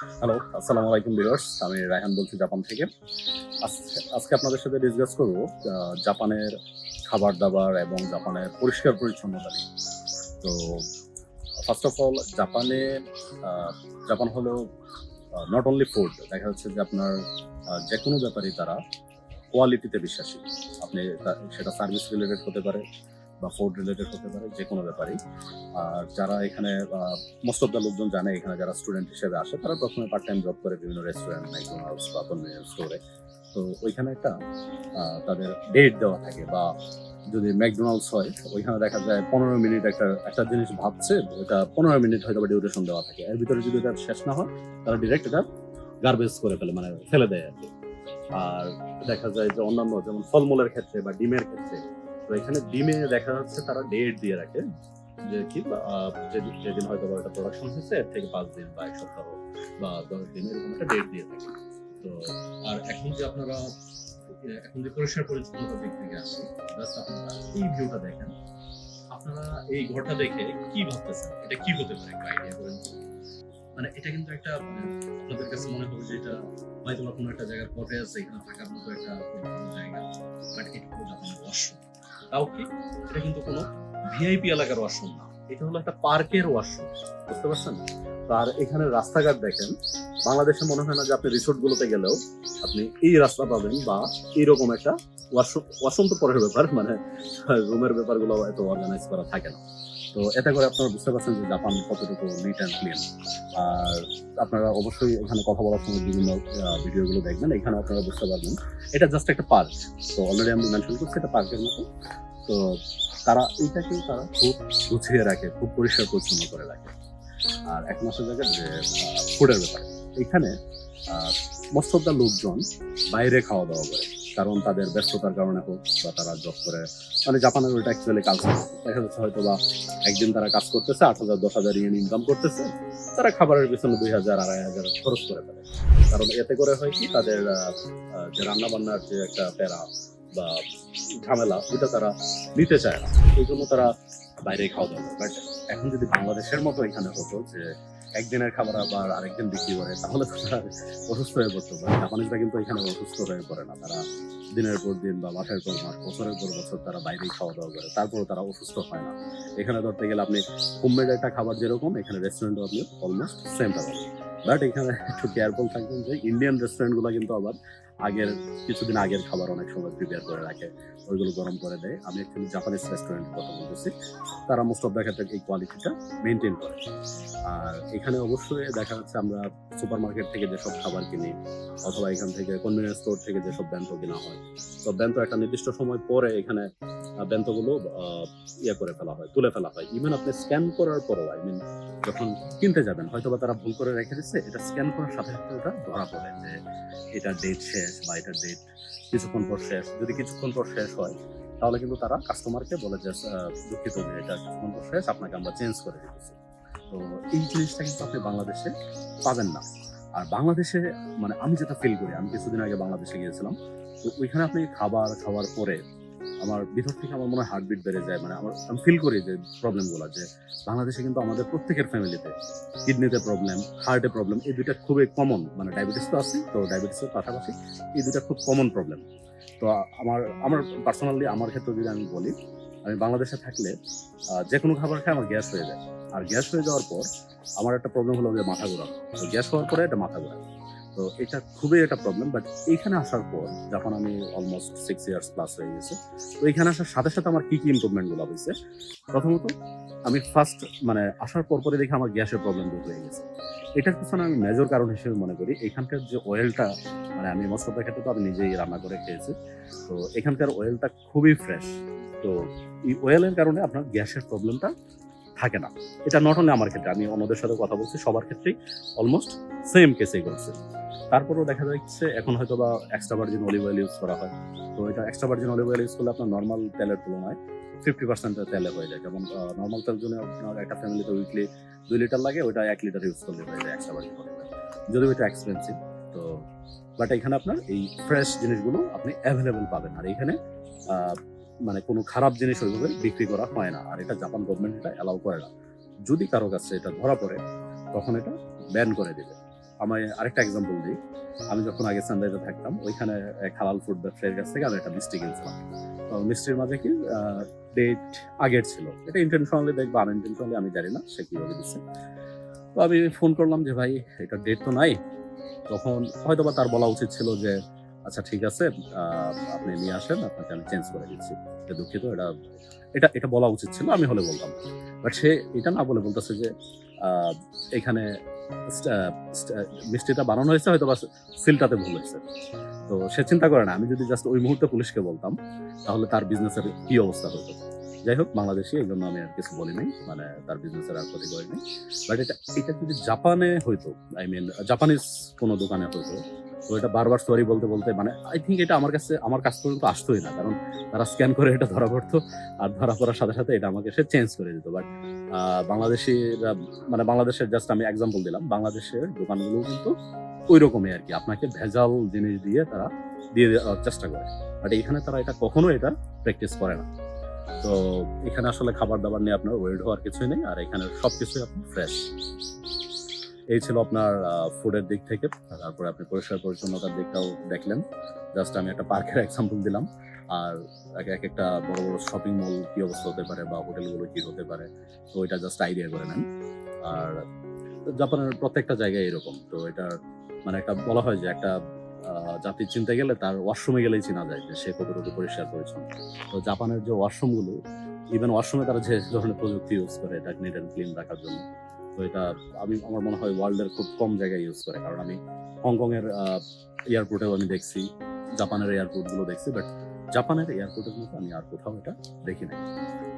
Hello আসসালামু আলাইকুম viewers. আমি রায়হান বলছি জাপান থেকে। আজ- আজকে আপনাদের সাথে ডিসকাস করব জাপানের খাবার দাবার এবং জাপানের পরিষ্কার পরিচ্ছন্নতা নিয়ে। তো ফার্স্ট অফ অল জাপানে জাপান হলো নট অনলি ফুড দেখা যাচ্ছে যে আপনার যে কোনো ব্যাপারেই তারা কোয়ালিটিতে বিশ্বাসী। আপনি সেটা সার্ভিস রিলেটেড হতে পারে বা ফুড রিলেটেড হতে পারে যে কোনো ব্যাপারেই। আর যারা এখানে মোস্ট অফ দ্য লোকজন জানে এখানে যারা স্টুডেন্ট হিসেবে আসে, তারা প্রথমে পার্ট টাইম জব করে বিভিন্ন রেস্টুরেন্ট ম্যাকডোনাল্ডস বা কনভেনিয়েন্স স্টোরে তো ওইখানে একটা তাদের ডেট দেওয়া থাকে বা যদি ম্যাকডোনাল্ডস হয়, ওইখানে দেখা যায় পনেরো মিনিট একটা একটা জিনিস ভাবছে ওটা পনেরো মিনিট হয়তো ডিউরেশন দেওয়া থাকে। এর ভিতরে যদি এটা শেষ না হয়, তারা ডিরেক্ট এটা গার্বেজ করে ফেলে মানে ফেলে দেয় আর কি। আর দেখা যায় যে অন্যান্য, যেমন ফলমূলের ক্ষেত্রে বা ডিমের ক্ষেত্রে তো এখানে ডিমে দেখা যাচ্ছে তারা ডেট দিয়ে রাখে যে কি যেদিন হয়তো বা এটা প্রোডাকশন হয়েছে, এর থেকে পাঁচ দিন বা এক সপ্তাহ বা দশ দিন এরকম একটা ডেট দিয়ে থাকে। তো, আর এখন যে আপনারা, এখন যে পরিষ্কার পরিচ্ছন্নতার দিক থেকে আসি এই ভিউটা দেখেন। আপনারা এই ঘরটা দেখে কি ভাবতেছেন? এটা কি হতে পারে? একটা আইডিয়া করেন মানে এটা কিন্তু একটা মানে আপনাদের কাছে মনে হবে যে এটা হয়তো কোনো একটা জায়গার পথে আছে, এখানে থাকার মতো একটা জায়গা বাট এটা হলো জাপানের ওয়াশরুম তাও কি এটা কিন্তু কোনো ভিআইপি এলাকার ওয়াশরুম না। এটা হলো একটা পার্কের ওয়াশরুম বুঝতে পারছেন? আর এখানে রাস্তাঘাট দেখেন, বাংলাদেশে মনে হয় না যে আপনি রিসোর্ট গুলোতে গেলেও আপনি এই রাস্তা পাবেন বা এইরকম একটা ওয়াশরুম ওয়াশরুম পরের ব্যাপার মানে রুমের ব্যাপারগুলো এত অর্গানাইজ করা থাকে না। তো এতে করে আপনারা বুঝতে পারছেন যে জাপান কতটুকু নিট অ্যান্ড ক্লিন আর আপনারা অবশ্যই এখানে কথা বলার সময় বিভিন্ন ভিডিওগুলো দেখবেন, এখানে আপনারা বুঝতে পারবেন। এটা জাস্ট একটা পার্ক তো অলরেডি আমি মেনশন করছি, এটা পার্কের মতো। তো তারা, এইটাকে তারা খুব গুছিয়ে রাখে, খুব পরিষ্কার পরিচ্ছন্ন করে রাখে। আর এক মাসের জায়গায় যে ফুডের ব্যাপারে। এখানে মোস্ট অফ দ্য লোকজন বাইরে খাওয়া দাওয়া করে। কারণ তাদের ব্যস্ততার কারণে হোক বা তারা জব করে। মানে জাপানের ওইটা অ্যাকচুয়ালি কালচার দেখা যাচ্ছে হয়তো বা একদিন তারা কাজ করতেছে, আট হাজার, দশ হাজার ইয়েন ইনকাম করতেছে। তারা খাবারের পিছনে দুই হাজার, আড়াই হাজার খরচ করে ফেলে। কারণ এতে করে হয় কি, তাদের যে রান্নাবান্নার যে একটা প্যারা বা ঝামেলা, ওইটা তারা নিতে চায় না। এই জন্য তারা বাইরে খাওয়া দাওয়া বাট এখন যদি বাংলাদেশের মতো এখানে হতো যে একদিনের খাবার আবার আরেকদিন বিক্রি করে, তাহলে অসুস্থ হয়ে পড়তে। পারে জাপানিজরা কিন্তু এখানে অসুস্থ হয়ে পড়ে না। তারা দিনের পর দিন বা মাসের পর মাস, বছরের পর বছর তারা বাইরেই খাওয়া দাওয়া করে, তারপরও তারা অসুস্থ হয় না। এখানে ধরতে গেলে আপনি হোমমেড একটা খাবার যেরকম, এখানে রেস্টুরেন্টও আপনি অলমোস্ট সেম পাবেন। বাট এখানে একটু কেয়ারফুল থাকবেন যে ইন্ডিয়ান রেস্টুরেন্টগুলো কিন্তু আবার আগের, কিছুদিন আগের খাবার অনেক সময় প্রিপেয়ার করে রাখে। ওইগুলো গরম করে দেয়। আমি অ্যাকচুয়ালি জাপানিজ রেস্টুরেন্টের কথা বলতেছি। তারা মোস্ট অফ ক্ষেত্রে এই কোয়ালিটিটা মেনটেন করে। আর এখানে অবশ্যই দেখা যাচ্ছে আমরা সুপার মার্কেট থেকে যেসব খাবার কিনি, অথবা এখান থেকে কনভিনিয়েন্স স্টোর থেকে যেসব ব্যান্ত কেনা হয়, তো ব্যান্ত একটা নির্দিষ্ট সময় পরে এখানে ব্যান্তগুলো ইয়ে করে ফেলা হয়, তুলে ফেলা হয়। ইভেন আপনি স্ক্যান করার পরও আই মিন যখন কিনতে যাবেন হয়তো বা তারা ভুল করে রেখে দিচ্ছে, এটা স্ক্যান করার সাথে সাথে ওটা ধরা পড়ে যে এটার ডেট শেষ বা এটার ডেট কিছুক্ষণ পর শেষ। যদি কিছুক্ষণ পর শেষ হয়, তাহলে কিন্তু তারা কাস্টমারকে বলে যে দুঃখিত যে এটা কিছুক্ষণ পর শেষ, আপনাকে আমরা চেঞ্জ করে দিতেছি তো এই জিনিসটা কিন্তু আপনি বাংলাদেশে পাবেন না। আর বাংলাদেশে মানে আমি যেটা ফিল করি, আমি কিছুদিন আগে বাংলাদেশে গিয়েছিলাম, তো ওইখানে আপনি খাবার খাওয়ার পরে আমার ভিতর থেকে আমার মনে হয় হার্টবিট বেড়ে যায় মানে আমার, আমি ফিল করি যে প্রবলেমগুলো যে বাংলাদেশে কিন্তু আমাদের প্রত্যেকের ফ্যামিলিতে কিডনিতে প্রবলেম হার্টে প্রবলেম এই দুইটা খুবই কমন মানে ডায়াবেটিস তো আছে তো ডায়াবেটিসের পাশাপাশি এই দুইটা খুব কমন প্রবলেম তো আমার আমার পার্সোনালি আমার ক্ষেত্রে যদি আমি বলি, আমি বাংলাদেশে থাকলে যে কোনো খাবার খাই আমার গ্যাস হয়ে যায়। আর গ্যাস হয়ে যাওয়ার পর, আমার একটা প্রবলেম হলো যে মাথা ঘোরা গ্যাস হওয়ার পরে এটা মাথা ঘোরানো। তো এটা খুবই একটা প্রবলেম বাট এইখানে আসার পর যখন আমি অলমোস্ট সিক্স ইয়ার্স প্লাস হয়ে গেছে, তো এখানে আসার সাথে সাথে আমার কি কি ইমপ্রুভমেন্টগুলো হয়েছে? প্রথমত, আমি ফার্স্ট মানে আসার পর পরে দেখি আমার গ্যাসের প্রবলেম দূর হয়ে গেছে। এটার পিছনে আমি মেজর কারণ হিসেবে মনে করি, এখানকার যে অয়েলটা মানে আমি মোস্ট অফ দ্য ক্ষেত্রে তো আমি নিজেই রান্না করে খেয়েছি, তো এখানকার অয়েলটা খুবই ফ্রেশ তো এই অয়েলের কারণে আপনার গ্যাসের প্রবলেমটা থাকে না। এটা নট অনলি আমার ক্ষেত্রে, আমি অন্যদের সাথে কথা বলছি, সবার ক্ষেত্রেই অলমোস্ট সেম কেসেই করছে তারপরেও দেখা যাচ্ছে এখন হয়তো বা extra virgin olive oil use করা হয়। তো এটা extra virgin olive oil use করলে আপনার নর্মাল তেলের তুলনায় ফিফটি পার্সেন্ট তেলে হয়ে যায়। যেমন নর্মাল তেল জন্য আপনার একটা ফ্যামিলিতে উইকলি দুই লিটার লাগে, ওইটা এক লিটার ইউজ করলে হয়ে যায় এক্সট্রা ভার্জিন অলিভ অয়েল যদিও এটা এক্সপেন্সিভ তো বাট এখানে আপনার এই ফ্রেশ জিনিসগুলো আপনি অ্যাভেলেবেল পাবেন। আর এখানে মানে কোনো খারাপ জিনিস ওইভাবে বিক্রি করা হয় না। আর এটা জাপান গভর্নমেন্ট এটা অ্যালাউ করে না। যদি কারও কাছে এটা ধরা পড়ে, তখন এটা ব্যান করে দেবে। আমি আরেকটা এক্সাম্পল দিই। আমি যখন আগে সানডেতে থাকতাম, ওইখানে হালাল ফুড ব্যবসায়ীর কাছ থেকে আমি একটা মিষ্টি কিনছিলাম। তো মিষ্টির মাঝে কি ডেট আগের ছিল। এটা ইন্টেনশনালি দেখব আনইনটেনশনালি আমি জানি না সে কীভাবে দিচ্ছে তো আমি ফোন করলাম যে, ভাই, এটা ডেট তো নাই। তখন হয়তো বা তার বলা উচিত ছিল যে আচ্ছা ঠিক আছে আপনি নিয়ে আসেন, আপনাকে আমি চেঞ্জ করে দিচ্ছি। দুঃখিত, এটা এটা এটা বলা উচিত ছিল, আমি হলে বলতাম। বাট সে এটা না বলে বলতেছে যে এখানে মিষ্টিটা বানানো হয়েছে হয়তো বা সিলটাতে ভুল হয়েছে। তো সে চিন্তা করে না, আমি যদি জাস্ট ওই মুহূর্তে পুলিশকে বলতাম, তাহলে তার বিজনেসের কি অবস্থা হতো? যাই হোক, বাংলাদেশি, এই জন্য আমি আর কিছু বলি নাই মানে তার বিজনেসের আর ক্ষতি করিনি বাট এটা এটা যদি জাপানে হইতো আই মিন জাপানিজ কোনো দোকানে হইতো তো এটা বারবার সরি বলতে বলতে মানে আই থিঙ্ক এটা আমার কাছে, আমার কাছ পর্যন্ত আসতোই না। কারণ তারা স্ক্যান করে এটা ধরা পড়তো আর ধরা পড়ার সাথে সাথে এটা আমাকে সে চেঞ্জ করে দিত। বাট বাংলাদেশি মানে বাংলাদেশের জাস্ট আমি এক্সাম্পল দিলাম, বাংলাদেশের দোকানগুলো কিন্তু ওই রকমই আর কি। আপনাকে ভেজাল জিনিস দিয়ে তারা দিয়ে দেওয়ার চেষ্টা করে। বাট এখানে তারা এটা কখনো এটা প্র্যাকটিস করে না। তো এখানে আসলে খাবার দাবার নিয়ে আপনার ওয়েট হওয়ার কিছুই নেই আর এখানে সবকিছুই আপনার ফ্রেশ এই ছিল আপনার ফুডের দিক থেকে। তারপরে আপনি পরিষ্কার পরিচ্ছন্নতার দিকটাও দেখলেন। জাস্ট আমি একটা পার্কের এক্সাম্পল দিলাম। আর এক এক একটা বড় বড় শপিং মল কি অবস্থা হতে পারে বা হোটেলগুলো কি হতে পারে? তো এটা জাস্ট আইডিয়া করে নেন। আর জাপানের প্রত্যেকটা জায়গায় এরকম। তো এটা মানে একটা বলা হয় যে একটা জাতির চিনতে গেলে তার ওয়াশরুমে গেলেই চেনা যায় যে সে কতটুকু পরিষ্কার পরিচ্ছন্ন। তো জাপানের যে ওয়াশরুমগুলো ইভেন ওয়াশরুমে তারা যে ধরনের প্রযুক্তি ইউজ করে এটা নিট অ্যান্ড ক্লিন রাখার জন্য। তো এটা আমি, আমার মনে হয় ওয়ার্ল্ডের খুব কম জায়গায় ইউজ করে। কারণ আমি হংকং এর এয়ারপোর্টেও আমি দেখছি, জাপানের এয়ারপোর্টগুলো দেখছি বাট জাপানের এয়ারপোর্টের মতো আমি আর কোথাও এটা দেখি নাই।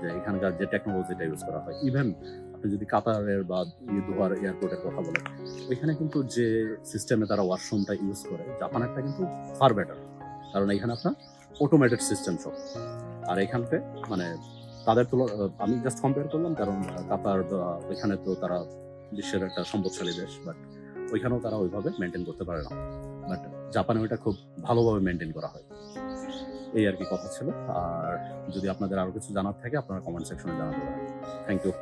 যে এখানকার যে টেকনোলজিটা ইউজ করা হয়। ইভেন আপনি যদি কাতারের বা দুহার এয়ারপোর্টের কথা বলেন, ওইখানে কিন্তু যে সিস্টেমে তারা ওয়াশরুমটা ইউজ করে জাপানেরটা কিন্তু ফার বেটার কারণ এখানে আপনার অটোমেটেড সিস্টেম সব। আর এখানতে মানে তাদের তুলনা আমি জাস্ট কম্পেয়ার করলাম, কারণ কাতার ওইখানে তো তারা বিশ্বের একটা সম্পদশালী দেশ বাট ওইখানেও তারা ওইভাবে মেনটেন করতে পারে না। বাট জাপানে ওইটা খুব ভালোভাবে মেনটেন করা হয়। এই আর কি কথা ছিল। আর যদি আপনাদের আরও কিছু জানার থাকে, আপনারা কমেন্ট সেকশনে জানাতে পারেন। Thank you